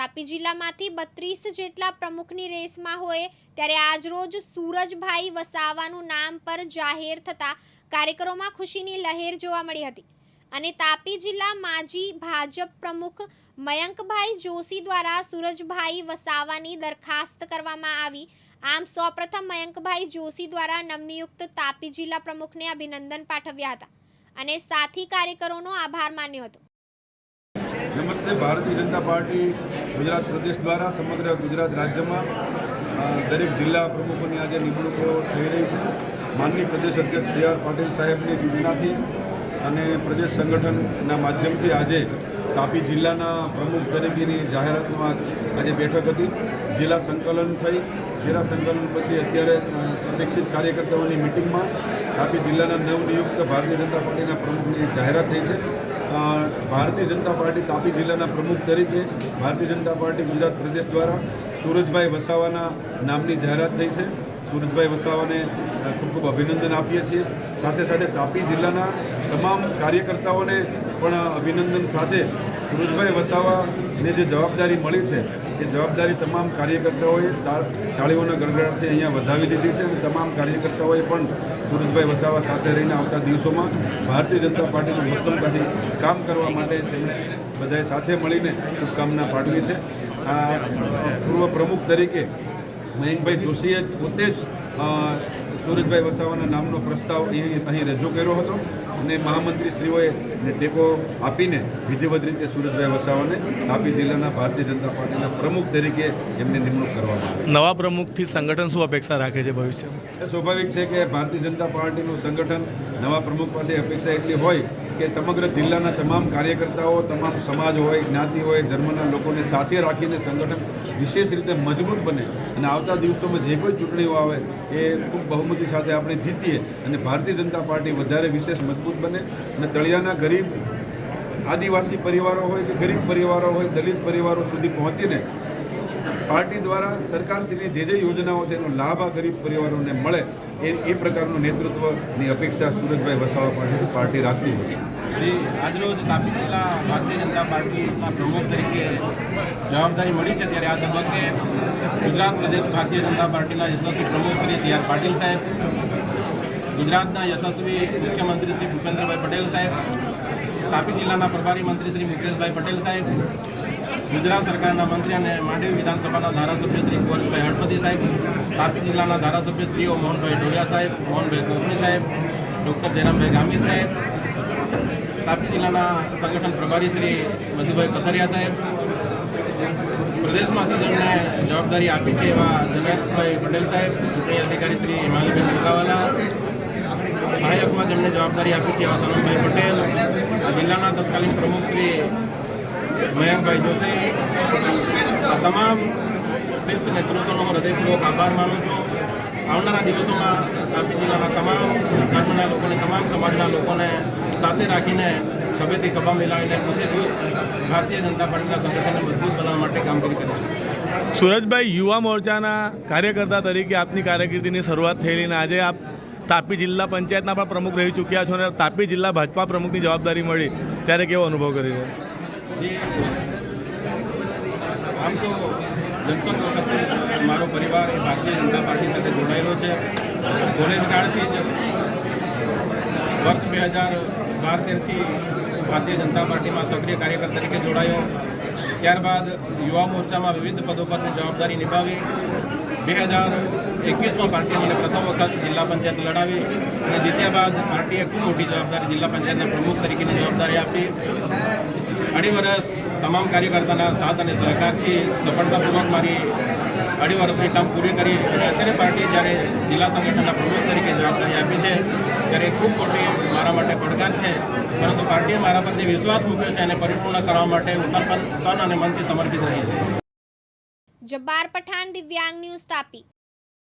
તાપી જિલ્લામાંથી બત્રીસ જેટલા પ્રમુખની રેસમાં હોય ત્યારે આજરોજ સૂરજભાઈ વસાવાનું નામ પર જાહેર થતા કાર્યકરોમાં ખુશીની લહેર જોવા મળી હતી. અને તાપી જિલ્લા માજી ભાજપ પ્રમુખ મયંકભાઈ જોશી દ્વારા સૂરજભાઈ વસાવાની દરખાસ્ત કરવામાં આવી. આમ સૌપ્રથમ મયંકભાઈ જોશી દ્વારા નવનિયુક્ત તાપી જિલ્લા પ્રમુખને અભિનંદન પાઠવ્યા હતા. અને સાથી કાર્યકરોનો આભાર માન્યો હતો. નમસ્તે, ભારતીય જનતા પાર્ટી ગુજરાત પ્રદેશ દ્વારા સમગ્ર ગુજરાત રાજ્યમાં દરેક જિલ્લા પ્રમુખોની આજે નિમણૂકો થઈ રહી છે. માનનીય પ્રદેશ અધ્યક્ષ સી આર પાટીલ સાહેબની સૂચનાથી અને પ્રદેશ સંગઠનના માધ્યમથી આજે તાપી જિલ્લાના પ્રમુખ તરીકેની જાહેરાતમાં આજે બેઠક હતી. જિલ્લા સંકલન થઈ. જિલ્લા સંકલન પછી અત્યારે અપેક્ષિત કાર્યકર્તાઓની મિટિંગમાં તાપી જિલ્લાના નવનિયુક્ત ભારતીય જનતા પાર્ટીના પ્રમુખની જાહેરાત થઈ છે. ભારતીય જનતા પાર્ટી તાપી જિલ્લાના પ્રમુખ તરીકે ભારતીય જનતા પાર્ટી ગુજરાત પ્રદેશ દ્વારા સુરજભાઈ વસાવાના નામની જાહેરાત થઈ છે. સુરજભાઈ વસાવાને ખૂબ ખૂબ અભિનંદન આપીએ છીએ. સાથે સાથે તાપી જિલ્લાના તમામ કાર્યકર્તાઓને પણ અભિનંદન સાથે સુરજભાઈ વસાવાને જે જવાબદારી મળી છે એ જવાબદારી તમામ કાર્યકર્તાઓએ તાળીઓના ગડગડાટથી અહીંયા વધાવી લીધી છે અને તમામ કાર્યકર્તાઓએ પણ સુરજભાઈ વસાવા સાથે રહીને આવતા દિવસોમાં ભારતીય જનતા પાર્ટીનું મક્કમતાથી કામ કરવા માટે તેમણે બધાએ સાથે મળીને શુભકામના પાઠવી છે. આ પૂર્વ પ્રમુખ તરીકે મયંકભાઈ જોશીએ પોતે જ સુરજભાઈ વસાવાના નામનો પ્રસ્તાવ અહીં અહીં રજૂ કર્યો હતો અને મહામંત્રીશ્રીઓએ ને ટેકો આપીને વિધિવત રીતે સુરજભાઈ વસાવાને તાપી જિલ્લાના ભારતીય જનતા પાર્ટીના પ્રમુખ તરીકે એમની નિમણૂક કરવામાં આવી. નવા પ્રમુખથી સંગઠન શું અપેક્ષા રાખે છે ભવિષ્યમાં? એ સ્વાભાવિક છે કે ભારતીય જનતા પાર્ટીનું સંગઠન નવા પ્રમુખ પાસે અપેક્ષા એટલી હોય કે સમગ્ર જિલ્લાના તમામ કાર્યકર્તાઓ, તમામ સમાજ હોય, જ્ઞાતિ હોય, ધર્મના લોકોને સાથે રાખીને સંગઠન વિશેષ રીતે મજબૂત બને અને આવતા દિવસોમાં જે કોઈ ચૂંટણીઓ આવે એ ખૂબ બહુમતી સાથે આપણે જીતીએ અને ભારતીય જનતા પાર્ટી વધારે વિશેષ મજબૂત બને અને તળિયાના ગરીબ આદિવાસી પરિવારો હોય કે ગરીબ પરિવારો હોય, દલિત પરિવારો સુધી પહોંચીને પાર્ટી દ્વારા સરકારશ્રીની જે જે યોજનાઓ છે એનો લાભ આ ગરીબ પરિવારોને મળે એ એ પ્રકારનું નેતૃત્વની અપેક્ષા સુરજભાઈ વસાવા પાસેથી પાર્ટી રાખતી હોય છે. આજરોજ તાપી જિલ્લા ભારતીય જનતા પાર્ટીના પ્રમુખ તરીકે જવાબદારી મળી છે ત્યારે આ તબક્કે ગુજરાત પ્રદેશ ભારતીય જનતા પાર્ટીના યશસ્વી પ્રમુખ શ્રી સી આર પાટીલ સાહેબ, ગુજરાતના યશસ્વી મુખ્યમંત્રી શ્રી ભૂપેન્દ્રભાઈ પટેલ સાહેબ, તાપી જિલ્લાના પ્રભારી મંત્રી શ્રી મુકેશભાઈ પટેલ સાહેબ ગુજરાત સરકારના મંત્રી અને માંડવી વિધાનસભાના ધારાસભ્ય શ્રી કુંવરભાઈ હળપતિ સાહેબ, તાપી જિલ્લાના ધારાસભ્ય શ્રીઓ મોહનભાઈ ડોડિયા સાહેબ, મોહનભાઈ કોકણી સાહેબ, ડૉક્ટર જયરામભાઈ ગામિત સાહેબ, તાપી જિલ્લાના સંગઠન પ્રભારી શ્રી મધુભાઈ કથરિયા સાહેબ. પ્રદેશમાંથી જેમણે જવાબદારી આપી છે એવા જનકભાઈ પટેલ સાહેબ, ચૂંટણી અધિકારી શ્રી હિમાલીબેન મુકાવાલા સહાયકમાં જેમણે જવાબદારી આપી છે એવા સનમભાઈ પટેલ. આ જિલ્લાના તત્કાલીન પ્રમુખ શ્રી મયંકભાઈ જોશી. આ તમામ શીર્ષ નેતૃત્વનો હું હૃદયપૂર્વક આભાર માનું છું. આવનારા દિવસોમાં તાપી જિલ્લાના તમામ ધર્મના લોકોને, તમામ સમાજના લોકોને સાથે રાખીને ખભેથી ખભા મિલાવીને મજબૂત ભારતીય જનતા પાર્ટીના સંગઠનને મજબૂત બનાવવા માટે કામગીરી છે. સુરજભાઈ, યુવા મોરચાના કાર્યકર્તા તરીકે આપની કારકિર્દીની શરૂઆત થયેલી અને આજે આપ તાપી જિલ્લા પંચાયતના પણ પ્રમુખ રહી ચૂક્યા છો અને તાપી જિલ્લા ભાજપા પ્રમુખની જવાબદારી મળી. ત્યારે કેવો અનુભવ કરી રહ્યા છો? આમ તો જનસંઘ વખતથી મારો પરિવાર એ ભારતીય જનતા પાર્ટી સાથે જોડાયેલો છે. કોલેજ કાળથી જ વર્ષ બે હજાર બાર તેરથી ભારતીય જનતા પાર્ટીમાં સક્રિય કાર્યકર તરીકે જોડાયો. ત્યારબાદ યુવા મોરચામાં વિવિધ પદો પરની જવાબદારી નિભાવી. બે હજાર એકવીસમાં પાર્ટીએ પ્રથમ વખત જિલ્લા પંચાયત લડાવી અને જીત્યા બાદ પાર્ટીએ ખૂબ મોટી જવાબદારી જિલ્લા પંચાયતના પ્રમુખ તરીકેની જવાબદારી આપી. અઢી વર્ષ તમામ કાર્યકર્તાના સાથ અને સહકારથી સફળતાપૂર્વક મારી અઢી વર્ષની ટર્મ પૂરી કરી અને અત્યારે પાર્ટીએ જ્યારે જિલ્લા સંગઠનના પ્રમુખ તરીકે જવાબદારી આપી છે, ત્યારે ખૂબ મોટી મારા માટે પડકાર છે. પરંતુ પાર્ટીએ મારા પર જે વિશ્વાસ મૂક્યો છે એને પરિપૂર્ણ કરવા માટે હું તન અને મનથી સમર્પિત રહી છે. જબ્બાર પઠાણ દિવ્યાંગ ન્યૂઝ તાપી.